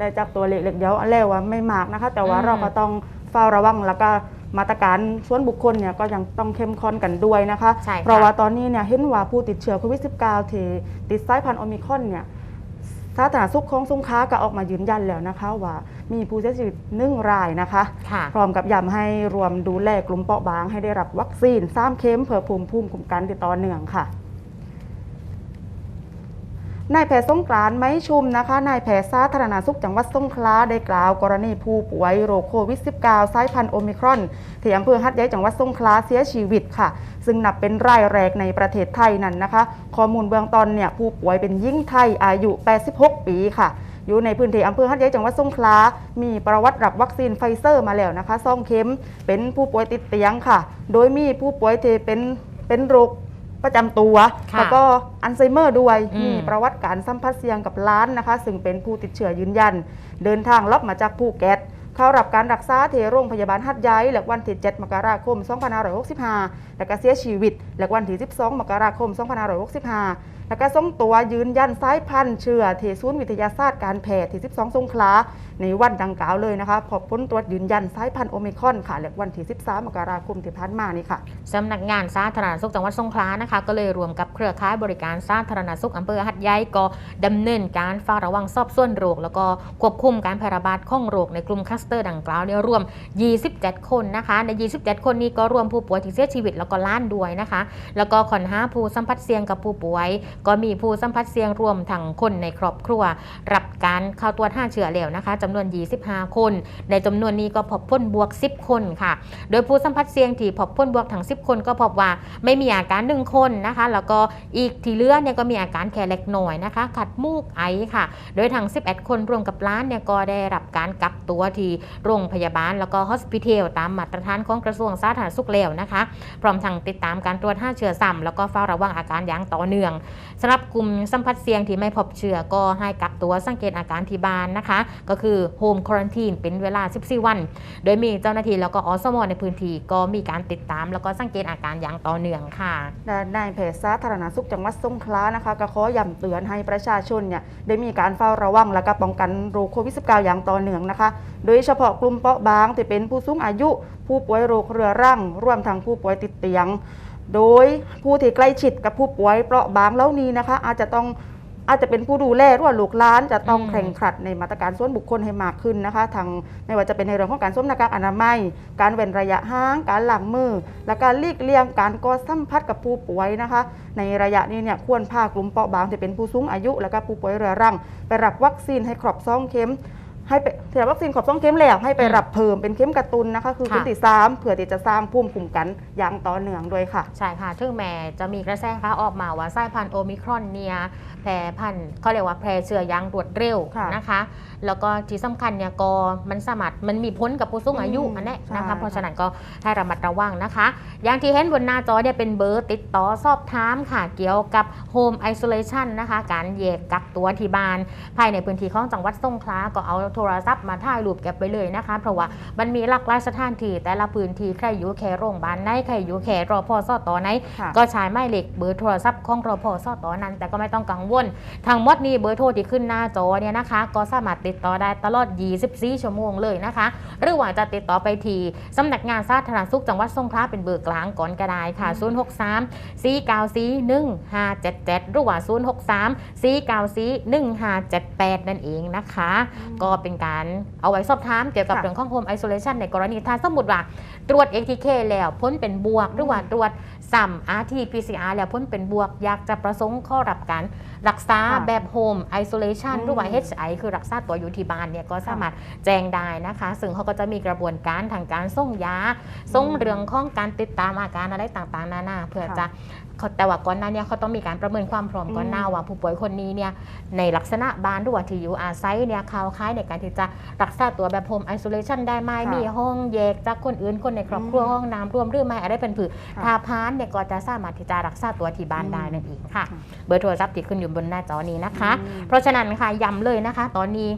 และจากตัวเลขเล็กเดียวแล้วว่าไม่มากนะคะ แต่ว่าอืม เราก็ต้องเฝ้าระวังแล้วก็มาตรการส่วนบุคคลเนี่ยก็ยังต้องเข้มข้นกันด้วยนะคะ ใช่ค่ะเพราะว่าตอนนี้เนี่ยเห็นว่าผู้ติดเชื้อโควิด -19 ที่ติดสายพันธุ์โอมิครอนเนี่ยสาธารณสุขของสงขลาก็ออกมายืนยันแล้วนะคะ ว่ามีผู้เสียชีวิตหนึ่งรายนะคะ ค่ะ พร้อมกับย้ำให้รวมดูแลกลุ่มเปราะบางให้ได้รับวัคซีน3เข็มเพื่อภูมิภูมิคุ้มกันติดต่อเนื่องค่ะ นายแพทย์สงกรานไม้ชุมนะคะ นายแพทย์สาธารณสุขจังหวัดสงขลาได้กล่าวกรณีผู้ป่วยโรคโควิด -19 สายพันธุ์โอมิครอนที่อำเภอฮัดใหญ่จังหวัดสงขลาเสียชีวิตค่ะ ซึ่งนับเป็นรายแรกในประเทศไทยนั่นนะคะ ข้อมูลเบื้องต้นเนี่ยผู้ป่วยเป็นหญิงไทยอายุ 86 ปีค่ะอยู่ในพื้นที่อำเภอฮัดใหญ่จังหวัดสงขลา มีประวัติรับวัคซีนไฟเซอร์มาแล้วนะคะซองเข็ม เป็นผู้ป่วยติดเตียงค่ะ โดยมีผู้ป่วยที่เป็นเป็นโรค ประจำตัว ค่ะแล้วก็อัลไซเมอร์ด้วยอืม มีประวัติการสัมผัสเสี่ยงกับล้านนะคะ ซึ่งเป็นผู้ติดเชื้อยืนยัน เดินทางลับมาจากภูเก็ต เข้ารับการรักษาที่โรงพยาบาลหัดใหญ่และวันที่ 7 มกราคม 2565 แล้วก็เสียชีวิตและวันที่ 12 มกราคม 2565 แล้วก็ส่งตัวยืนยันสายพันธุ์เชื้อที่ศูนย์วิทยาศาสตร์การแพทย์ที่ 12 สงขลา ในวันดังกล่าวเลยนะคะพบผลตรวจยืนยันสายพันธุ์โอมิคอนค่ะและวันที่ 13 มกราคมที่ผ่านมานี่ค่ะสำนักงานสาธารณสุขจังหวัดสงขลานะคะก็เลยรวมกับเครือข่ายบริการสาธารณสุขอำเภอหัดใหญ่ก็ดำเนินการเฝ้าระวังสอบส่วนโรค แล้วก็ควบคุมการแพร่ระบาดของโรคในกลุ่มคลัสเตอร์ดังกล่าวเนี่ยรวม 27 คนนะคะ ใน 27 คนนี้ก็รวมผู้ป่วยที่เสียชีวิตแล้วก็ล้านด้วยนะคะ แล้วก็ขอนหาผู้สัมผัสเสี่ยงกับผู้ป่วย ก็มีผู้สัมผัสเสี่ยงรวมทั้งคนในครอบครัว รับการเข้าตรวจห้าเชื้อแล้วนะคะจำนวน 25 คน ในจำนวนนี้ก็พบพ้นบวก 10 คนค่ะ โดยผู้สัมผัสเสี่ยงที่พบพ้นบวกทั้ง 10 คนก็พบว่าไม่มีอาการหนึ่งคนนะคะ แล้วก็อีกที่เหลือเนี่ยก็มีอาการแค่เล็กน้อยนะคะ ขัดมูกไอค่ะ โดยทั้ง 11 คนรวมกับล้านเนี่ยก็ได้รับการกักตัวที่โรงพยาบาล แล้วก็ฮอสพิเทลตามมาตรฐานของกระทรวงสาธารณสุขแล้วนะคะ พร้อมทั้งติดตามการตรวจห้าเชื้อซ้ำแล้วก็เฝ้าระวังอาการอย่างต่อเนื่องสำหรับกลุ่มสัมผัสเสี่ยงที่ไม่พบเชื้อก็ให้กัก ตัวสังเกตอาการที่บ้านนะคะ ก็คือโฮมควอนตีนเป็นเวลา 14 วัน โดยมีเจ้าหน้าที่แล้วก็อสมในพื้นที่ก็มีการติดตาม แล้วก็สังเกตอาการอย่างต่อเนื่องค่ะนายแพทย์สาธารณสุขจังหวัดสงขลานะคะก็ขอย้ำเตือนให้ประชาชนเนี่ยได้มีการเฝ้าระวังและก็ป้องกันโรคโควิด -19 อย่างต่อเนื่องนะคะ โดยเฉพาะกลุ่มเปราะบางที่เป็นผู้สูงอายุ ผู้ป่วยโรคเรื้อรังรวมทั้งผู้ป่วยติดเตียง โดยผู้ที่ใกล้ชิดกับผู้ป่วยเปราะบางเหล่านี้นะคะ อาจจะต้อง อาจจะเป็นผู้ดูแลหรือว่าลูกหลานจะต้องอืมเคร่งครัดในมาตรการส่วนบุคคลให้มากขึ้นนะคะทางไม่ว่าจะเป็นในเรื่องของการสวมหน้ากากอนามัย การเว้นระยะห่าง การล้างมือ และการหลีกเลี่ยงการก่อสัมผัสกับผู้ป่วยนะคะ ในระยะนี้เนี่ยควรพากลุ่มเปราะบางที่เป็นผู้สูงอายุ และก็ผู้ป่วยเรื้อรัง ไปรับวัคซีนให้ครบสองเข็ม ให้ไปที่รับวัคซีนครบสองเข็มแล้วให้ไปรับเพิ่มเป็นเข็มกระตุนนะคะ คือค่ะเข็มที่สามเพื่อที่จะสร้างภูมิคุ้มกันอย่างต่อเนื่องด้วยค่ะ ใช่ค่ะถึงแม้จะมีกระแสข่าวออกมาว่าสายพันธุ์โอมิครอนเนี่ยแพร่พันธุ์เขาเรียกว่าแพร่เชื้ออยังรวดเร็วค่ะนะคะ แล้วก็ที่สำคัญเนี่ยก็มันสามารถมันมีผลกับผู้สูงอายุอืมอันเนี้ยใช่นะคะค่ะเพราะฉะนั้นก็ให้ระมัดระวังนะคะ อย่างที่เห็นบนหน้าจอเนี่ยเป็นเบอร์ติดต่อสอบถามค่ะเกี่ยวกับ Home Isolation นะคะการแยกกักตัวที่บ้านภายในพื้นที่ของจังหวัดสงขลาก็เอาโทรศัพท์มาถ่ายรูปเก็บไว้เลยนะคะ เพราะว่ามันมีหลากหลายสถานที่แต่ละพื้นที่ใครอยู่แค่โรงพยาบาลไหนใครอยู่แค่รอพอสอต่อไหนค่ะก็ใช้หมายเลขเบอร์โทรศัพท์ของรอพอสอต่อนั้น แต่ก็ไม่ต้องกังวลทางหมดนี้เบอร์โทรที่ขึ้นหน้าจอเนี่ยนะคะ ก็สามารถติดต่อได้ตลอด 24 ชั่วโมงเลยนะคะ หรือว่าจะติดต่อไปที่สำนักงานสาธารณสุขจังหวัดสงขลาเป็นเบอร์กลางก่อนก็ได้ค่ะ 063 494 1577 หรือว่า 063 494 1578 นั่นเองนะคะ ก็เป็นการเอาไว้สอบถามเกี่ยวกับค่ะเรื่องของ Home Isolation ในกรณีถ้าสมมติว่าตรวจ ATK แล้วพ้นเป็นบวก หรือว่าตรวจสัม RT PCR แล้วพ้นเป็นบวก อยากจะประสงค์เข้ารับการรักษาค่ะแบบ Home Isolation อืมหรือว่า HI คือรักษาตัวอยู่ที่บ้านเนี่ยก็สามารถแจ้งได้นะคะ ซึ่งเขาก็จะมีกระบวนการทางการส่งยาส่งเรื่องของการติดตามอาการอะไรต่างๆนานาเพื่อค่ะจะเขาแต่ว่าก่อนหน้าเนี้เขาต้องมีการประเมินความพร้อมก่อนหน้าอืมว่าผู้ป่วยคนนี้เนี่ยในลักษณะบ้านหรือว่าที่อยู่อาศัยเนี่ยเขาคล้ายในการที่จะรักษาตัวแบบ Home Isolation ได้ไหมค่ะมีห้องแยกจากคนอื่นคนในครอบครัวอืมห้องน้ำรวมหรือไม่อะไรเป็นผือค่ะถ้าพานเนี่ยก็จะสามารถที่จะรักษาตัวที่บ้านอืมได้นั่นเองค่ะค่ะ เบอร์โทรศัพท์ที่ขึ้นอยู่บนหน้าจอนี้นะคะอืมเพราะฉะนั้นค่ะย้ำเลยนะคะ ตอนนี้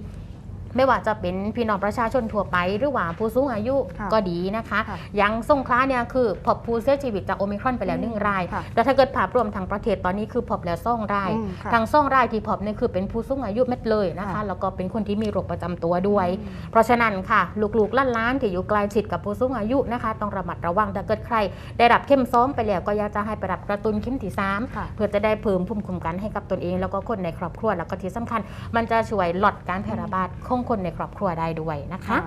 ไม่ว่าจะเป็นพี่น้องประชาชนทั่วไป หรือว่าผู้สูงอายุค่ะก็ดีนะคะค่ะอยังสงขลาเนี่ยคือพบผู้เสียชีวิตจากโอมิครอนไปแล้วหนึ่งรายค่ะแต่ถ้าเกิดภาพรวมทางประเทศตอนนี้คือพบแล้วซ่องรายอืมค่ะทางซ่องรายที่พบเนี่ยคือเป็นผู้สูงอายุเม็ดเลยนะคะค่ะแล้วก็เป็นคนที่มีโรคประจำตัวด้วย เพราะฉะนั้นค่ะลูกๆล้านๆที่อยู่ใกล้ชิดกับผู้สูงอายุนะคะ ต้องระมัดระวังถ้าเกิดใคร ได้รับเข้มซ้อมไปแล้วก็อยากจะให้ไปรับกระตุ้นเข็มที่สามค่ะเพื่อจะได้เพิ่มภูมิคุ้มกันให้กับตนเอง แล้วก็คนในครอบครัวแล้วก็ที่สำคัญ มันจะช่วยลดการแพร่ระบาดของคนในครอบครัวได้ด้วยนะคะ